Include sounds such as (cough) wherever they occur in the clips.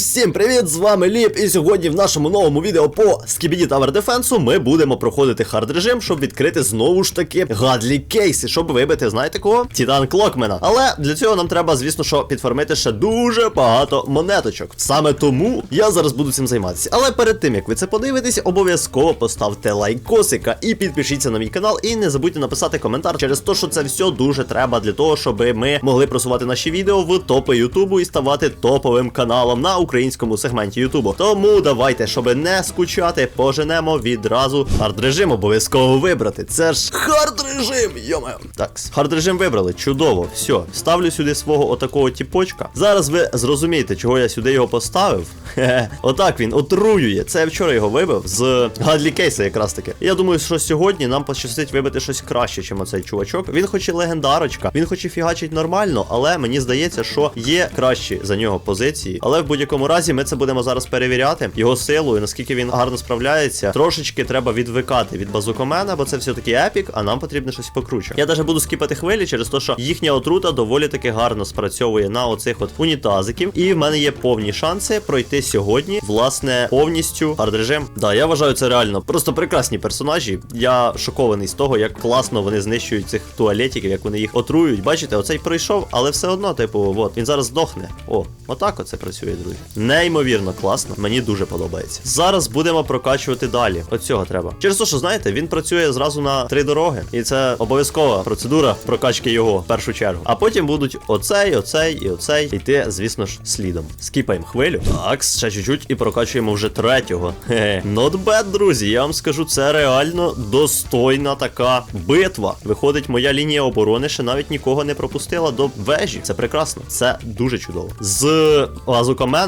Усім привіт! З вами Ліп, і сьогодні в нашому новому відео по Skibidi Tower Defense ми будемо проходити хард режим, щоб відкрити знову ж таки гадлі кейси, щоб вибити, знаєте кого? Титан Клокмена. Але для цього нам треба, звісно, що підформити ще дуже багато монеточок. Саме тому я зараз буду цим займатися. Але перед тим як ви це подивитесь, обов'язково поставте лайкосика і підпишіться на мій канал. І не забудьте написати коментар через те, що це все дуже треба для того, щоб ми могли просувати наші відео в топи Ютубу і ставати топовим каналом на українському сегменті Ютубу. Тому давайте, щоб не скучати, поженемо відразу хард режим обов'язково вибрати. Це ж хард режим, йоме. Так, хард режим вибрали. Чудово. Все, ставлю сюди свого отакого тіпочка. Зараз ви зрозумієте, чого я сюди його поставив. Отак він отруює. Це я вчора його вибив з Гадлі Кейса, якраз таки. Я думаю, що сьогодні нам пощастить вибити щось краще, чим оцей чувачок. Він хоч і легендарочка, він хоч і фігачить нормально, але мені здається, що є кращі за нього позиції. Але в будь-якому разі ми це будемо зараз перевіряти. Його силу і наскільки він гарно справляється. Трошечки треба відвикати від базукомена, бо це все-таки епік, а нам потрібно щось покруче. Я навіть буду скіпати хвилі через те, що їхня отрута доволі таки гарно спрацьовує на оцих от унітазиків. І в мене є повні шанси пройти сьогодні, власне, повністю хард-режим. Да, я вважаю це реально просто прекрасні персонажі. Я шокований з того, як класно вони знищують цих туалетиків, як вони їх отруюють. Бачите, оцей пройшов, але все одно, типу, от він зараз здохне. О, отак оце працює, друзі. Неймовірно класно. Мені дуже подобається. Зараз будемо прокачувати далі. От цього треба. Через те, що знаєте, він працює зразу на три дороги, і це обов'язкова процедура прокачки його в першу чергу. А потім будуть оцей, оцей і оцей йти, звісно ж, слідом. Скіпаємо хвилю. Так, ще чуть-чуть і прокачуємо вже третього. Хе-хе. Not bad, друзі. Я вам скажу, це реально достойна така битва. Виходить, моя лінія оборони ще навіть нікого не пропустила до вежі. Це прекрасно. Це дуже чудово. З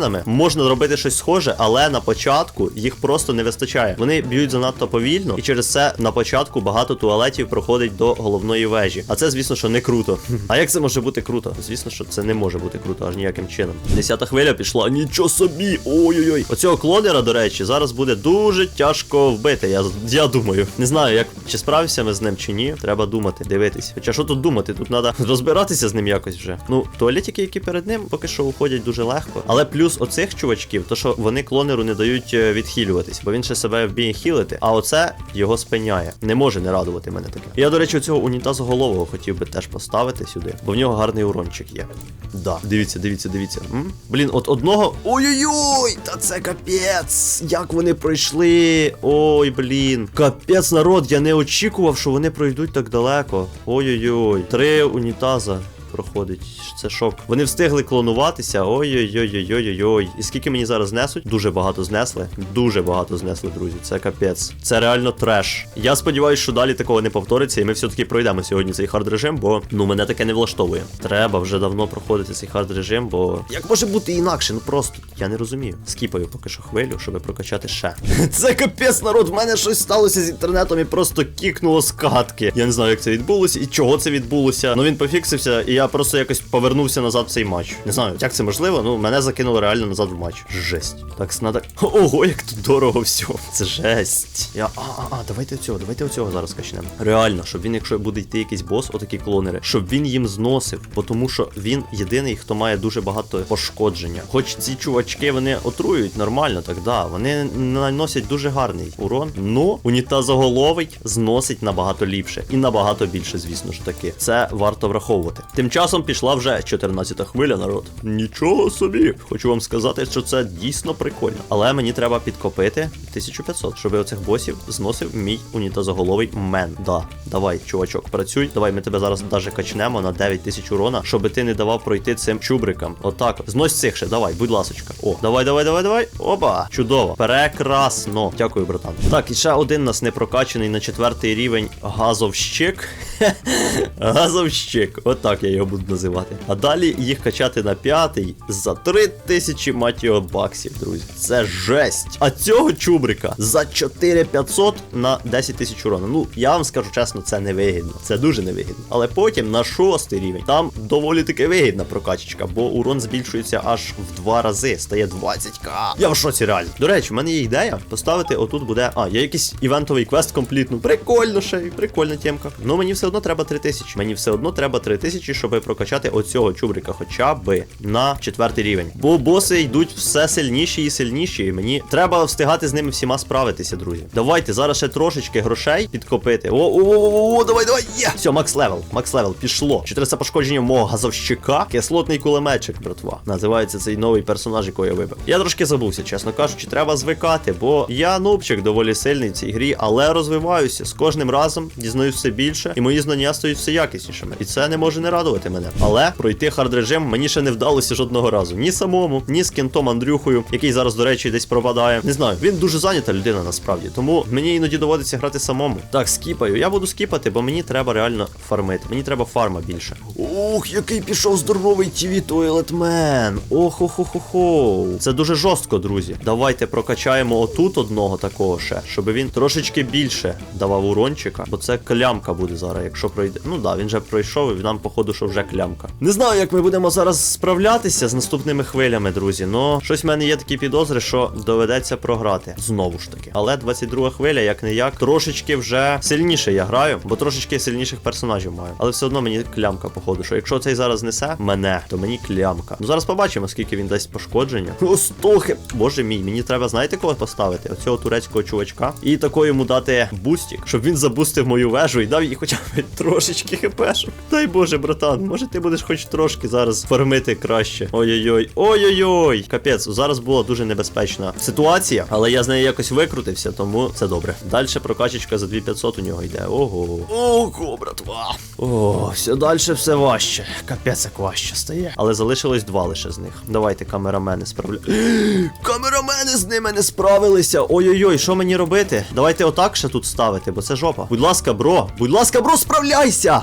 лазукаменами можна зробити щось схоже, але на початку їх просто не вистачає. Вони б'ють занадто повільно, і через це на початку багато туалетів проходить до головної вежі. А це, звісно, що не круто. А як це може бути круто? Звісно, що це не може бути круто, аж ніяким чином. Десята хвиля пішла. Нічого собі! Ой-ой-ой. Оцього клонера, до речі, зараз буде дуже тяжко вбити. Я я думаю. Не знаю, як чи справився ми з ним чи ні. Треба думати, дивитись. Хоча що тут думати? Тут треба (laughs) розбиратися з ним якось вже. Ну, туалетики, які перед ним, поки що уходять дуже легко. Але плюс оцих чувачків, то що вони клонеру не дають е, відхилюватись, бо він ще себе вміє хілити, а оце його спиняє. Не може не радувати мене таке. Я, до речі, цього унітазоголового хотів би теж поставити сюди, бо в нього гарний урончик є. Да, дивіться, дивіться, дивіться. М? Блін, от одного. Ой-ой-ой! Та це капець! Як вони пройшли? Ой, блін. Капець, народ, я не очікував, що вони пройдуть так далеко. Ой-ой-ой. Три унітаза. Проходить, це шок. Вони встигли клонуватися. Ой-ой-ой-ой-ой-ой. І скільки мені зараз знесуть? Дуже багато знесли. Дуже багато знесли, друзі. Це капець. Це реально треш. Я сподіваюся, що далі такого не повториться, і ми все-таки пройдемо сьогодні цей хард режим, бо ну мене таке не влаштовує. Треба вже давно проходити цей хард режим, бо як може бути інакше? Ну просто я не розумію. Скіпаю поки що хвилю, щоб прокачати ще. (laughs) Це капець, народ. В мене щось сталося з інтернетом і просто кікнуло з катки. Я не знаю, як це відбулося і чого це відбулося. Ну він пофіксився, і я просто якось повернувся назад в цей матч. Не знаю, як це можливо. Ну мене закинуло реально назад в матч. Жесть. Так снада. (laughs) Ого, як тут дорого все. Це жесть. Я. А, а, а, давайте цього, давайте оцього зараз качнемо. Реально, щоб він, якщо буде йти якийсь бос, отакі клонери, щоб він їм зносив, тому що він єдиний, хто має дуже багато пошкодження. Хоч ці чувачки вони отруюють нормально, так да, вони наносять дуже гарний урон. Ну, унітазоголовий зносить набагато ліпше і набагато більше, звісно ж таки. Це варто враховувати. Тим часом пішла вже 14-та хвиля, народ. Нічого собі. Хочу вам сказати, що це дійсно прикольно. Але мені треба підкопити 1500, щоб оцих босів зносив мій унітазоголовий мен. Да, давай, чувачок, працюй. Давай, ми тебе зараз даже качнемо на 9000 урона, щоб ти не давав пройти цим чубрикам. Отак. Знось цих ще, давай, будь ласочка. О, давай, давай, давай, давай. Опа. Чудово. Прекрасно. Дякую, братан. Так, і ще один нас не прокачаний на четвертий рівень газовщик. (laughs) Газовщик. Отак я його буду називати. А далі їх качати на п'ятий за 3000 мать його баксів, друзі. Це жесть. А цього чубрика за 4500 на 10 тисяч урона. Ну, я вам скажу чесно, це не вигідно. Це дуже невигідно. Але потім на шостий рівень там доволі таки вигідна прокачечка, бо урон збільшується аж в два рази, стає 20к. Я в шоці реально. До речі, в мене є ідея поставити отут буде. А, є якийсь івентовий квест комплітну. Прикольно ще, прикольна темка. Ну мені все одно треба 3000. Мені все одно треба 3000, щоб щоб прокачати оцього чубрика хоча б на четвертий рівень. Бо боси йдуть все сильніші і сильніші. І мені треба встигати з ними всіма справитися, друзі. Давайте зараз ще трошечки грошей підкопити. О, о, о, о, давай, давай, є! Все, макс левел, макс левел, пішло. 400 пошкодження мого газовщика. Кислотний кулеметчик, братва. Називається цей новий персонаж, якого я вибив. Я трошки забувся, чесно кажучи, треба звикати, бо я нубчик доволі сильний в цій грі, але розвиваюся. З кожним разом дізнаюсь все більше, і мої знання стають все якіснішими. І це не може не радувати мене. Але пройти хард режим мені ще не вдалося жодного разу. Ні самому, ні з кентом Андрюхою, який зараз, до речі, десь пропадає. Не знаю, він дуже зайнята людина насправді. Тому мені іноді доводиться грати самому. Так, скіпаю. Я буду скіпати, бо мені треба реально фармити. Мені треба фарма більше. Ух, який пішов здоровий тіві туалетмен. Охо-хо-хо-хо. Це дуже жорстко, друзі. Давайте прокачаємо отут одного такого ще, щоб він трошечки більше давав урончика, бо це клямка буде зараз, якщо пройде. Ну да, він же пройшов, і нам, походу, що вже клямка. Не знаю, як ми будемо зараз справлятися з наступними хвилями, друзі. Но щось в мене є такі підозри, що доведеться програти. Знову ж таки. Але 22 хвиля, як не як, трошечки вже сильніше я граю, бо трошечки сильніших персонажів маю. Але все одно мені клямка, походу, що якщо цей зараз несе мене, то мені клямка. Ну зараз побачимо, скільки він дасть пошкодження. О, стохи! Боже мій, мені треба, знаєте, кого поставити? Оцього турецького чувачка. І тако йому дати бустік, щоб він забустив мою вежу і дав їй хоча б трошечки хпшок. Дай Боже, братан, може ти будеш хоч трошки зараз фармити краще. Ой-ой-ой, ой-ой-ой. Капець, зараз була дуже небезпечна ситуація, але я з нею якось викрутився, тому це добре. Далі прокачечка за 2500 у нього йде. Ого. Ого, братва. О, все далі все важче. Капець як важче стає. Але залишилось два лише з них. Давайте, камерамени, справля. (gasps) Камерамени з ними не справилися. Ой-ой-ой, що мені робити? Давайте отак ще тут ставити, бо це жопа. Будь ласка, бро, будь ласка, бро, справляйся!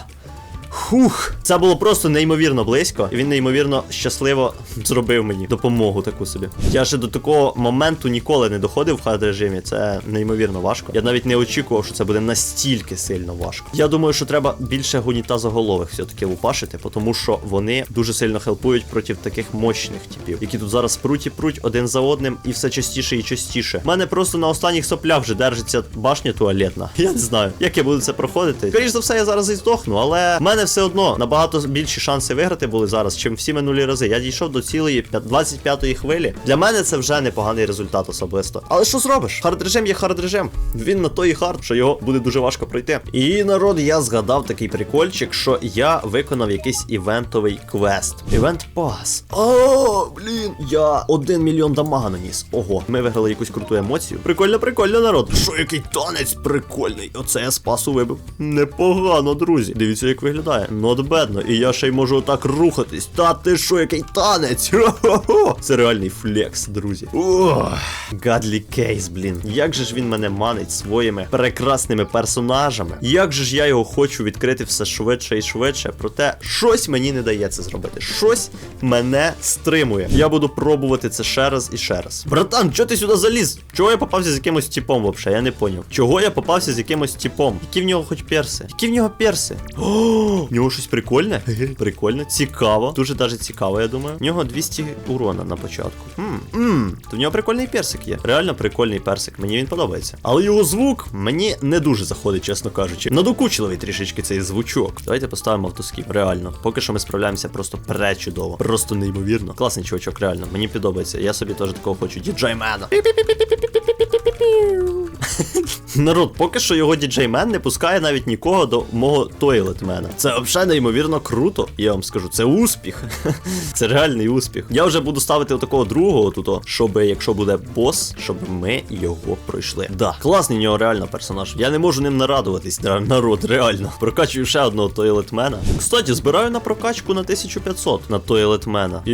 Хух, це було просто неймовірно близько, і він неймовірно щасливо (laughs) зробив мені допомогу таку собі. Я ще до такого моменту ніколи не доходив в хард режимі. Це неймовірно важко. Я навіть не очікував, що це буде настільки сильно важко. Я думаю, що треба більше гунітазоголових все-таки лупашити, тому що вони дуже сильно хелпують проти таких мощних типів, які тут зараз пруть і пруть один за одним, і все частіше і частіше. У мене просто на останніх соплях вже держиться башня туалетна. (laughs) Я не знаю, як я буду це проходити. Скоріше за все, я зараз і здохну, але в мене все одно набагато більші шанси виграти були зараз, чим всі минулі рази. Я дійшов до цілої 25-ї хвилі. Для мене це вже непоганий результат особисто. Але що зробиш? Хард режим є хард режим. Він на то і хард, що його буде дуже важко пройти. І народ, я згадав такий прикольчик, що я виконав якийсь івентовий квест. Івент пас. О, блін, я один мільйон дамага наніс. Ого, ми виграли якусь круту емоцію. Прикольно, прикольно, народ. Що який танець прикольний? Оце я спасу вибив. Непогано, друзі. Дивіться, як виглядає. Not bad. І я ще й можу отак рухатись. Та ти що, який танець? Це реальний флекс, друзі. Гадлі Кейс, блін. Як же ж він мене манить своїми прекрасними персонажами? Як же ж я його хочу відкрити все швидше і швидше? Проте щось мені не дає це зробити. Щось мене стримує. Я буду пробувати це ще раз і ще раз. Братан, чого ти сюди заліз? Чого я попався з якимось типом вообще? Я не поняв. Чого я попався з якимось типом? Які в нього хоч перси? Які в нього перси? О, в нього щось прикольне? Прикольно, цікаво. Дуже даже цікаво, я думаю. В нього 200 урона на початку. Мм, мм, то в нього прикольний персик є. Реально прикольний персик. Мені він подобається. Але його звук мені не дуже заходить, чесно кажучи. Надокучливий трішечки цей звучок. Давайте поставимо автоскіп. Реально. Поки що ми справляємося просто пречудово. Просто неймовірно. Класний чувачок, реально. Мені подобається. Я собі теж такого хочу. Діджеймена. (laughs) Народ, поки що його діджеймен не пускає навіть нікого до мого тойлетмена. Це взагалі неймовірно круто. Я вам скажу, це успіх. (laughs) це реальний успіх. Я вже буду ставити отакого другого тут, щоб якщо буде бос, щоб ми його пройшли. Да, класний нього реально персонаж. Я не можу ним нарадуватись, народ, реально. Прокачую ще одного тойлетмена. Кстати, збираю на прокачку на 1500 на тойлетмена. І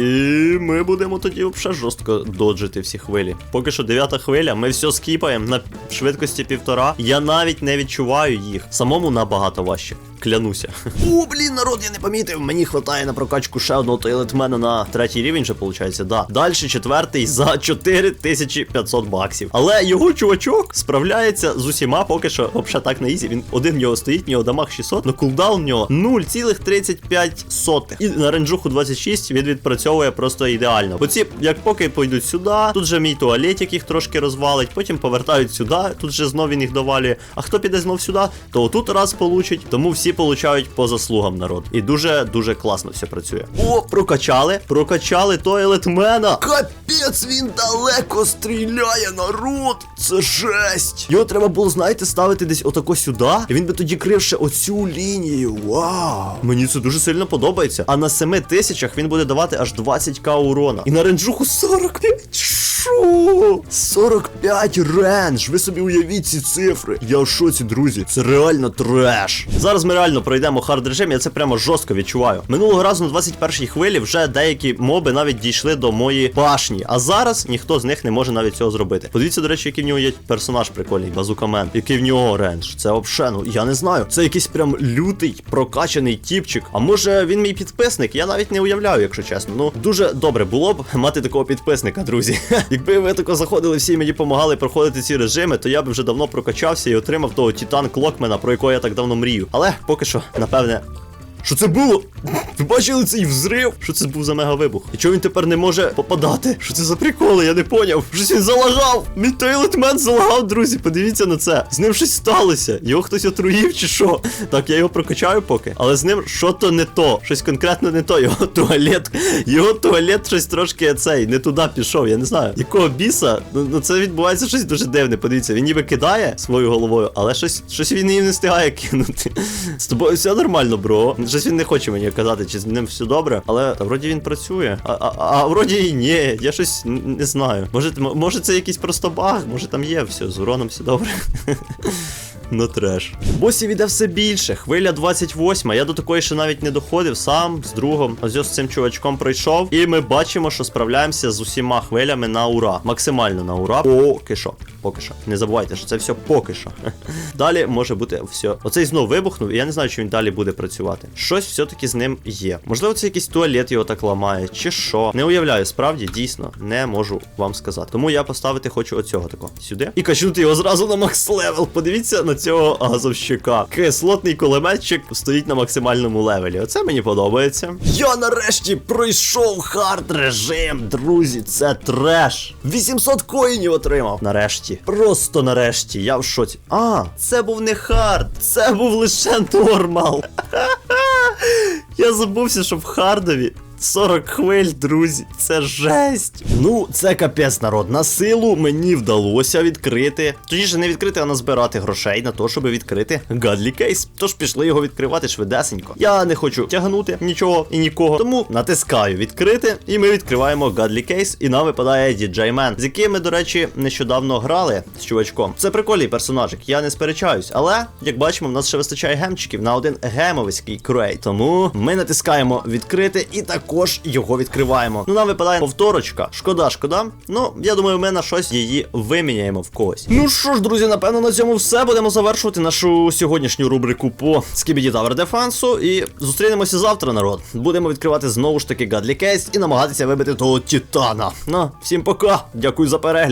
ми будемо тоді взагалі жорстко доджити всі хвилі. Поки що дев'ята хвиля, ми все скіпаємо на швидкості півтора. Я навіть не відчуваю їх. Самому набагато важче. Клянуся. О, блін, народ, я не помітив. Мені хватає на прокачку ще одного тойлетмена на третій рівень, вже виходить, да. Далі четвертий за 4500 баксів. Але його чувачок справляється з усіма, поки що взагалі так на ізі. Він один в нього стоїть, в нього дамаг 600, но кулдаун в нього 0,35. І на ренджуху 26 він відпрацьовує просто ідеально. Оці, як поки пойдуть сюди, тут же мій туалетик їх трошки розвалить, потім повертають сюди, тут же знов він їх довалює. А хто піде знов сюди, то отут раз получить. Тому всі получають по заслугам народ. І дуже дуже класно все працює. О, прокачали, прокачали тойлетмена. Капець, він далеко стріляє, народ. Це жесть. Його треба було, знаєте, ставити десь отако сюди. І він би тоді крив ще оцю лінію. Вау! Мені це дуже сильно подобається. А на 7 тисячах він буде давати аж 20к урона. І на ренджуху 45. Шо? 45 рендж. Ви собі уявіть ці цифри. Я в шоці, друзі. Це реально треш. Зараз ми реально пройдемо хард режим, я це прямо жорстко відчуваю. Минулого разу на 21-й хвилі вже деякі моби навіть дійшли до моєї башні. А зараз ніхто з них не може навіть цього зробити. Подивіться, до речі, який в нього є персонаж прикольний, базукамен. Який в нього рендж. Це взагалі, ну я не знаю. Це якийсь прям лютий, прокачаний тіпчик. А може він мій підписник? Я навіть не уявляю, якщо чесно. Ну дуже добре було б мати такого підписника, друзі. (laughs) Якби ви тако заходили всі мені допомагали проходити ці режими, то я б вже давно прокачався і отримав того Титан Клокмена, про якого я так давно мрію. Але поки що, напевне. Що це було? Ви бачили цей взрив? Що це був за мегавибух? І чого він тепер не може попадати? Що це за приколи? Я не поняв. Щось він залагав. Мій тойлетмен залагав, друзі. Подивіться на це. З ним щось сталося. Його хтось отруїв чи що? Так, я його прокачаю поки. Але з ним що то не то. Щось конкретно не то. Його туалет. Його туалет щось трошки цей не туди пішов. Я не знаю. Якого біса? Ну, ну це відбувається щось дуже дивне. Подивіться, він ніби кидає свою головою, але щось, щось він її не встигає кинути. З тобою все нормально, бро. Щось він не хоче мені казати, чи з ним все добре, але та, вроді він працює. А, а, а вроді і ні, я щось не знаю. Може, може це якийсь просто баг, може там є все, з уроном все добре. (laughs) Ну треш. Босів іде все більше. Хвиля 28. Я до такої ще навіть не доходив. Сам з другом. Ось з цим чувачком пройшов. І ми бачимо, що справляємося з усіма хвилями на ура. Максимально на ура. Поки що. Поки що. Не забувайте, що це все поки що. (laughs) Далі може бути все. Оцей знов вибухнув, і я не знаю, чи він далі буде працювати. Щось все-таки з ним є. Можливо, це якийсь туалет його так ламає, чи що. Не уявляю, справді, дійсно, не можу вам сказати. Тому я поставити хочу оцього такого сюди. І качнути його зразу на макс левел. Подивіться на цього газовщика. Кислотний кулеметчик стоїть на максимальному левелі. Оце мені подобається. Я нарешті пройшов хард режим, друзі. Це треш. 800 коїнів отримав. Нарешті. Просто нарешті. Я в шоці. А, це був не хард, це був лише нормал. (laughs) Я забувся, що в хардові 40 хвиль, друзі, це жесть. Ну, це капець народ. На силу мені вдалося відкрити. Точніше, не відкрити, а назбирати грошей на те, щоб відкрити гадлі кейс. Тож пішли його відкривати швидесенько. Я не хочу тягнути нічого і нікого. Тому натискаю відкрити, і ми відкриваємо гадлі кейс, і нам випадає діджей Мен, з яким ми, до речі, нещодавно грали з чувачком. Це прикольний персонажик, я не сперечаюсь. Але, як бачимо, в нас ще вистачає гемчиків на один гемовський крейт. Тому ми натискаємо відкрити і також його відкриваємо. Ну, нам випадає повторочка. Шкода, шкода. Ну, я думаю, ми на щось її виміняємо в когось. Ну що ж, друзі, напевно, на цьому все. Будемо завершувати нашу сьогоднішню рубрику по Скібіді Тавер Дефансу. І зустрінемося завтра, народ. Будемо відкривати знову ж таки Гадлі Кейс і намагатися вибити того Титана. Ну, всім пока. Дякую за перегляд.